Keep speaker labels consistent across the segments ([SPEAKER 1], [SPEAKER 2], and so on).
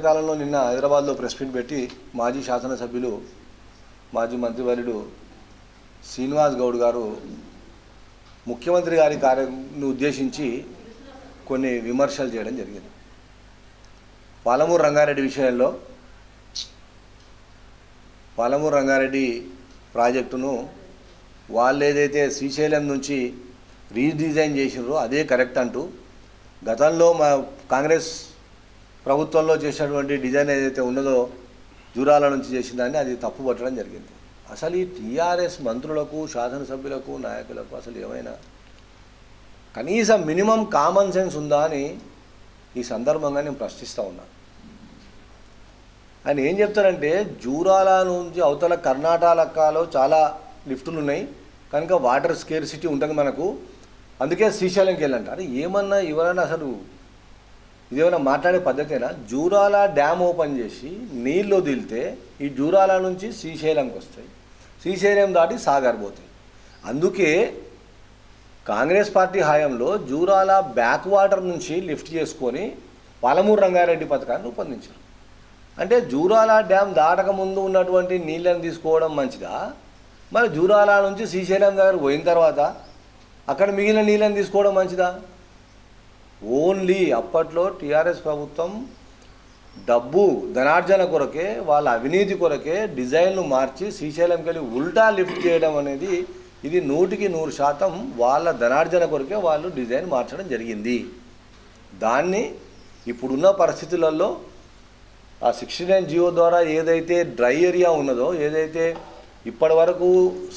[SPEAKER 1] మధ్యకాలంలో నిన్న హైదరాబాద్లో ప్రెస్ మీట్ పెట్టి మాజీ శాసనసభ్యులు మాజీ మంత్రివర్యుడు శ్రీనివాస్ గౌడ్ గారు ముఖ్యమంత్రి గారి కార్యను ఉద్దేశించి కొన్ని విమర్శలు చేయడం జరిగింది. పాలమూరు రంగారెడ్డి విషయంలో పాలమూరు రంగారెడ్డి ప్రాజెక్టును వాళ్ళు ఏదైతే శ్రీశైలం నుంచి రీడిజైన్ చేసినారో అదే కరెక్ట్ అంటూ గతంలో మా కాంగ్రెస్ ప్రభుత్వంలో చేసినటువంటి డిజైన్ ఏదైతే ఉన్నదో జూరాల నుంచి చేసిందని అది తప్పు పట్టడం జరిగింది. అసలు ఈ టీఆర్ఎస్ మంత్రులకు శాసనసభ్యులకు నాయకులకు అసలు ఏమైనా కనీసం మినిమం కామన్ సెన్స్ ఉందా అని ఈ సందర్భంగా నేను ప్రశ్నిస్తూ ఉన్నాను ఆయన ఏం చెప్తారంటే జూరాల నుంచి అవతల కర్ణాటకలో చాలా లిఫ్టులు ఉన్నాయి. కనుక వాటర్ స్కేర్ సిటీ ఉంటుంది మనకు. అందుకే శ్రీశైలంకి వెళ్ళంట అరే ఏమన్నా ఎవరైనా అసలు ఇదేమైనా మాట్లాడే పద్ధతేనా? జూరాల డ్యామ్ ఓపెన్ చేసి నీళ్ళు వదిలితే ఈ జూరాల నుంచి శ్రీశైలంకి వస్తాయి. శ్రీశైలం దాటి సాగర్ పోతాయి. అందుకే కాంగ్రెస్ పార్టీ హయాంలో జూరాల బ్యాక్ వాటర్ నుంచి లిఫ్ట్ చేసుకొని పాలమూరు రంగారెడ్డి పథకాన్ని రూపొందించారు. అంటే జూరాల డ్యామ్ దాటక ముందు ఉన్నటువంటి నీళ్ళని తీసుకోవడం మంచిదా? మరి జూరాల నుంచి శ్రీశైలం దగ్గర పోయిన తర్వాత అక్కడ మిగిలిన నీళ్ళని తీసుకోవడం మంచిదా? ఓన్లీ అప్పట్లో టీఆర్ఎస్ ప్రభుత్వం డబ్బు ధనార్జన కొరకే వాళ్ళ అవినీతి కొరకే డిజైన్లు మార్చి శ్రీశైలంకి వెళ్ళి ఉల్టా లిఫ్ట్ చేయడం అనేది ఇది నూటికి నూరు శాతం వాళ్ళ ధనార్జన కొరకే వాళ్ళు డిజైన్ మార్చడం జరిగింది. దాన్ని ఇప్పుడున్న పరిస్థితులలో ఆ సిక్స్టీ నైన్ జియో ద్వారా ఏదైతే డ్రై ఏరియా ఉన్నదో ఏదైతే ఇప్పటి వరకు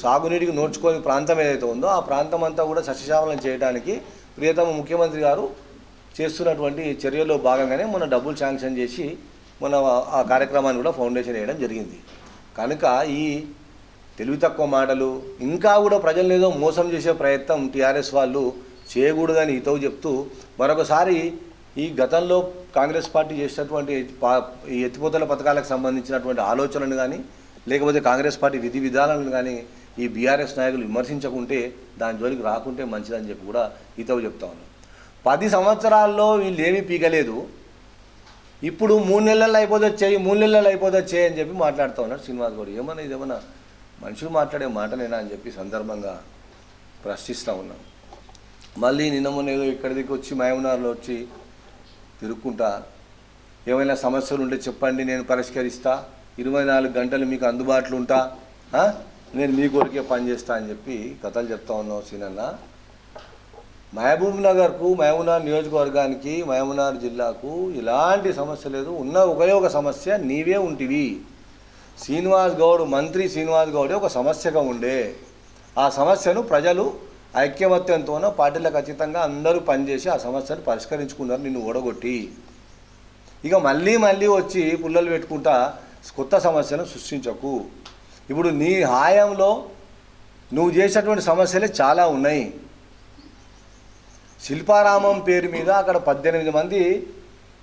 [SPEAKER 1] సాగునీటికి నోడ్చుకోని ప్రాంతం ఏదైతే ఉందో ఆ ప్రాంతం అంతా కూడా సస్యశ్యామలం చేయడానికి ప్రియతమ ముఖ్యమంత్రి గారు చేస్తున్నటువంటి చర్యల్లో భాగంగానే మన డబ్బులు శాంక్షన్ చేసి మన ఆ కార్యక్రమాన్ని కూడా ఫౌండేషన్ వేయడం జరిగింది. కనుక ఈ తెలివి తక్కువ మాటలు ఇంకా కూడా ప్రజల్ని ఏదో మోసం చేసే ప్రయత్నం టీఆర్ఎస్ వాళ్ళు చేయకూడదని హితవు చెప్తూ మరొకసారి ఈ గతంలో కాంగ్రెస్ పార్టీ చేసినటువంటి పా- ఈ ఎత్తిపోతల పథకాలకు సంబంధించినటువంటి ఆలోచనలు కానీ లేకపోతే కాంగ్రెస్ పార్టీ విధి విధానాలను కానీ ఈ బీఆర్ఎస్ నాయకులు విమర్శించకుంటే దాని జోలికి రాకుంటే మంచిదని చెప్పి కూడా హితవు చెప్తా ఉన్నాను పది సంవత్సరాల్లో వీళ్ళు ఏమీ పీకలేదు. ఇప్పుడు మూడు నెలల్లో అయిపోతే చేయి మూడు నెలల్లో అయిపోతే చేయి అని చెప్పి మాట్లాడుతూ ఉన్నాడు శ్రీనివాస్ గౌడ్. ఏమన్నా ఇదేమన్నా మనుషులు మాట్లాడే మాటనేనా అని చెప్పి సందర్భంగా ప్రశ్నిస్తూ ఉన్నాం. మళ్ళీ నిన్న మొన్న ఏదో ఇక్కడి వచ్చి మాయమనార్లో వచ్చి తిరుక్కుంటా ఏమైనా సమస్యలు ఉంటే చెప్పండి నేను పరిష్కరిస్తా ఇరవై నాలుగు గంటలు మీకు అందుబాటులో ఉంటా నేను మీ కొరికే పని చేస్తా అని చెప్పి కథలు చెప్తా ఉన్నావు సీనన్న మహబూబ్ నగర్కు మహబూబ్నగర్ నియోజకవర్గానికి మహబూబ్నగర్ జిల్లాకు ఎలాంటి సమస్య లేదు. ఉన్న ఒకే ఒక సమస్య నీవే ఉంటివి. శ్రీనివాస్ గౌడ్ మంత్రి శ్రీనివాస్ గౌడే ఒక సమస్యగా ఉండే. ఆ సమస్యను ప్రజలు ఐక్యమత్యంతోనో పార్టీలకు ఖచ్చితంగా అందరూ పనిచేసి ఆ సమస్యను పరిష్కరించుకున్నారు నిన్ను ఓడగొట్టి. ఇక మళ్ళీ మళ్ళీ వచ్చి పుల్లలు పెట్టుకుంటా కొత్త సమస్యను సృష్టించకు. ఇప్పుడు నీ హాయంలో నువ్వు చేసేటువంటి సమస్యలే చాలా ఉన్నాయి. శిల్పారామం పేరు మీద అక్కడ పద్దెనిమిది మంది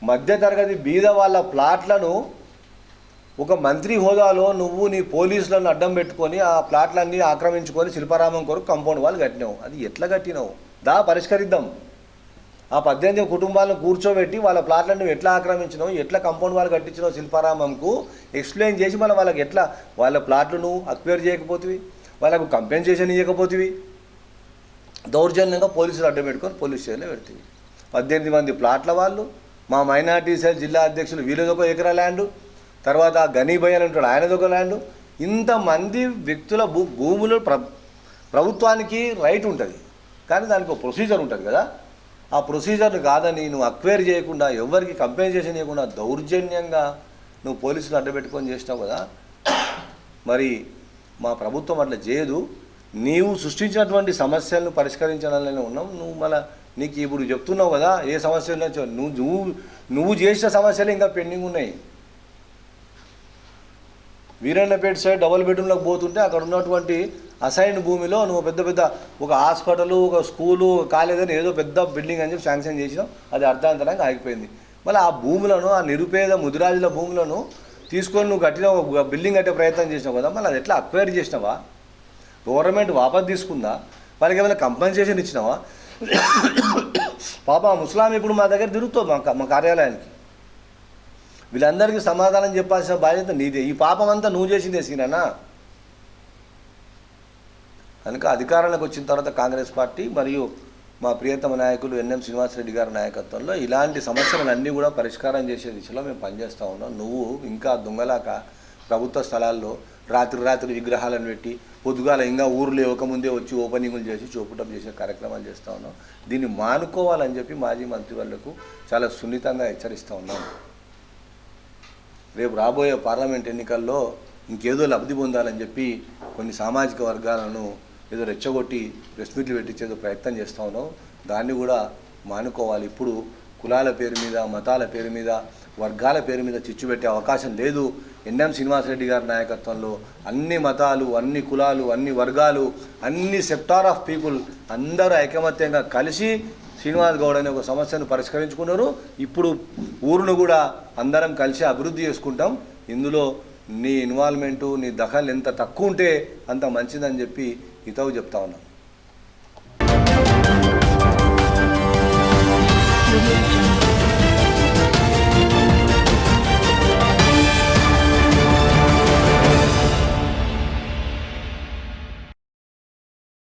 [SPEAKER 1] మధ్యతరగతి బీద వాళ్ళ ప్లాట్లను ఒక మంత్రి హోదాలో నువ్వు నీ పోలీసులను అడ్డం పెట్టుకొని ఆ ప్లాట్లన్నీ ఆక్రమించుకొని శిల్పారామం కొరకు కంపౌండ్ వాళ్ళు కట్టినావు. అది ఎట్లా కట్టినావు? దా పరిష్కరిద్దాం. ఆ పద్దెనిమిది కుటుంబాలను కూర్చోబెట్టి వాళ్ళ ప్లాట్లను ఎట్లా ఆక్రమించినావు? ఎట్లా కంపౌండ్ వాళ్ళు కట్టించినావు శిల్పారామంకు? ఎక్స్ప్లెయిన్ చేసి మనం వాళ్ళకి ఎట్లా? వాళ్ళ ప్లాట్లు నువ్వు అక్వైర్ చేయకపోతివి? వాళ్ళకు కంపెన్సేషన్ ఇవ్వకపోతివి దౌర్జన్యంగా పోలీసులు అడ్డం పెట్టుకొని పోలీస్ స్టేషన్లో పెడుతుంది. పద్దెనిమిది మంది ప్లాట్ల వాళ్ళు మా మైనార్టీ సెల్ జిల్లా అధ్యక్షులు వీళ్ళదొక ఎకరా ల్యాండ్ తర్వాత ఆ గనీభయ్ అని ఉంటాడు ఆయనదొక ల్యాండ్. ఇంతమంది వ్యక్తుల భూ భూములు ప్ర ప్రభుత్వానికి రైట్ ఉంటుంది. కానీ దానికి ఒక ప్రొసీజర్ ఉంటుంది కదా. ఆ ప్రొసీజర్ని కాదని నువ్వు అక్వైర్ చేయకుండా ఎవరికి కంపెన్సేషన్ చేయకుండా దౌర్జన్యంగా నువ్వు పోలీసులు అడ్డబెట్టుకొని చేసినావు కదా. మరి మా ప్రభుత్వం అట్లా చేయదు. నీవు సృష్టించినటువంటి సమస్యలను పరిష్కరించాలని ఉన్నావు. నువ్వు మళ్ళీ నీకు ఇప్పుడు చెప్తున్నావు కదా ఏ సమస్యలు నువ్వు నువ్వు నువ్వు చేసిన సమస్యలు ఇంకా పెండింగ్ ఉన్నాయి. వీరన్నపేట సైడ్ డబుల్ బెడ్రూమ్లోకి పోతుంటే అక్కడ ఉన్నటువంటి అసైన్ భూమిలో నువ్వు పెద్ద పెద్ద ఒక హాస్పిటల్ ఒక స్కూలు కాలేజ్ అని ఏదో పెద్ద బిల్డింగ్ అని చెప్పి శాంక్షన్ చేసినావు. అది అర్థాంతరంగా ఆగిపోయింది. మళ్ళీ ఆ భూములను ఆ నిరుపేద ముదిరాజుల భూములను తీసుకొని నువ్వు కట్టిన ఒక బిల్డింగ్ కట్టే ప్రయత్నం చేసినావు కదా మళ్ళీ అది ఎట్లా అక్వైర్ చేసినావా? గవర్నమెంట్ వాపస్ తీసుకుందా? వాళ్ళకి ఏమైనా కంపెన్సేషన్ ఇచ్చినావా? పాప ముస్లాం ఇప్పుడు మా దగ్గర తిరుగుతాం మా మా కార్యాలయానికి. వీళ్ళందరికీ సమాధానం చెప్పాల్సిన బాధ్యత నీదే. ఈ పాపం అంతా నువ్వు చేసిందే సీనానా కనుక అధికారంలోకి వచ్చిన తర్వాత కాంగ్రెస్ పార్టీ మరియు మా ప్రియతమ నాయకులు ఎన్ఎం శ్రీనివాసరెడ్డి గారి నాయకత్వంలో ఇలాంటి సమస్యలన్నీ కూడా పరిష్కారం చేసే దిశలో మేము పనిచేస్తూ ఉన్నాం. నువ్వు ఇంకా దొంగలాక ప్రభుత్వ స్థలాల్లో రాత్రి రాత్రి విగ్రహాలను పెట్టి పొద్దుగాల ఇంకా ఊర్లో ఇవ్వకముందే వచ్చి ఓపెనింగ్లు చేసి చూపటం చేసే కార్యక్రమాలు చేస్తూ ఉన్నాం. దీన్ని మానుకోవాలని చెప్పి మాజీ మంత్రి వాళ్ళకు చాలా సున్నితంగా హెచ్చరిస్తూ ఉన్నాం. రేపు రాబోయే పార్లమెంట్ ఎన్నికల్లో ఇంకేదో లబ్ధి పొందాలని చెప్పి కొన్ని సామాజిక వర్గాలను ఏదో రెచ్చగొట్టి ప్రెస్ మీట్లు పెట్టించేదో ప్రయత్నం చేస్తూ ఉన్నాం. దాన్ని కూడా మానుకోవాలి. ఇప్పుడు కులాల పేరు మీద మతాల పేరు మీద వర్గాల పేరు మీద చిచ్చు పెట్టే అవకాశం లేదు. ఎన్ఎం శ్రీనివాసరెడ్డి గారి నాయకత్వంలో అన్ని మతాలు అన్ని కులాలు అన్ని వర్గాలు అన్ని సెప్టార్ ఆఫ్ పీపుల్ అందరూ ఐకమత్యంగా కలిసి శ్రీనివాస్ గౌడ్ అనే ఒక సమస్యను పరిష్కరించుకున్నారు. ఇప్పుడు ఊరును కూడా అందరం కలిసి అభివృద్ధి చేసుకుంటాం. ఇందులో నీ ఇన్వాల్వ్మెంటు నీ దఖల్ ఎంత తక్కువ ఉంటే అంత మంచిదని చెప్పి హితవు చెప్తా ఉన్నాం.